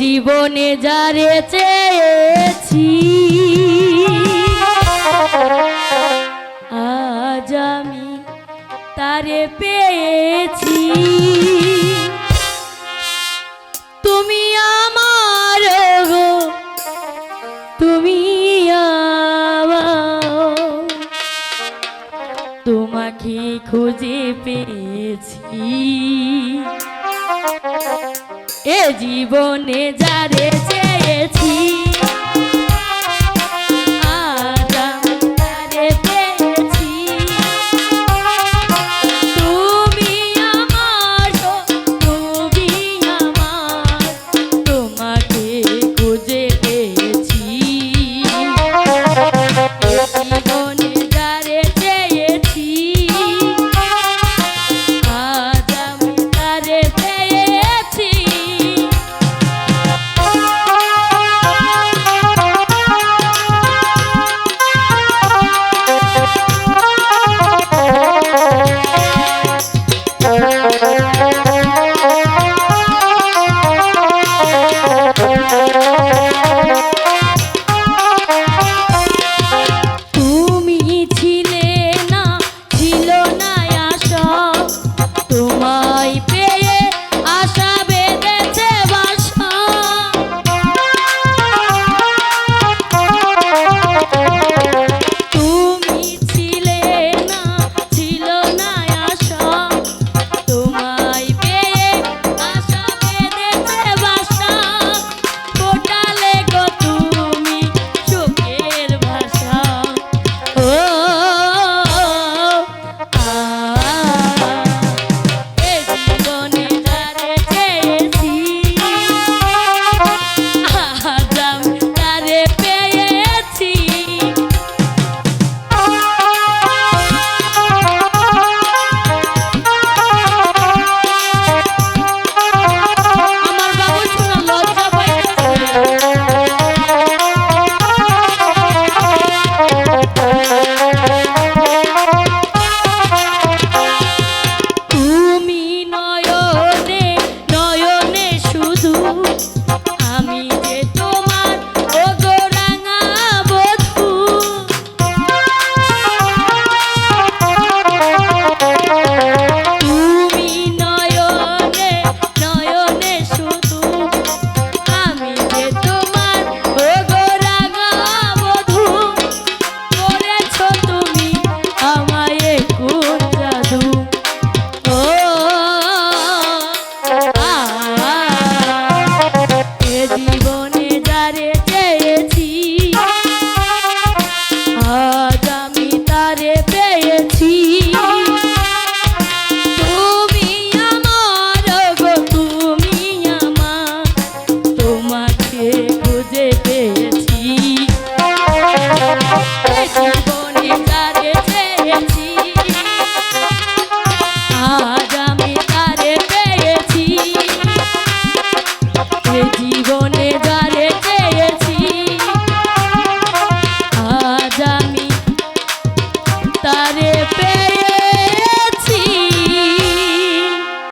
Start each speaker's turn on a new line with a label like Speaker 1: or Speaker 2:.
Speaker 1: জীবনে যারে চেয়েছি। আজ আমি তারে পেয়েছি। তুমি আমার গো তুমি তোমাকে খুঁজে পেয়েছি। এ জীবনে যারে চেয়েছি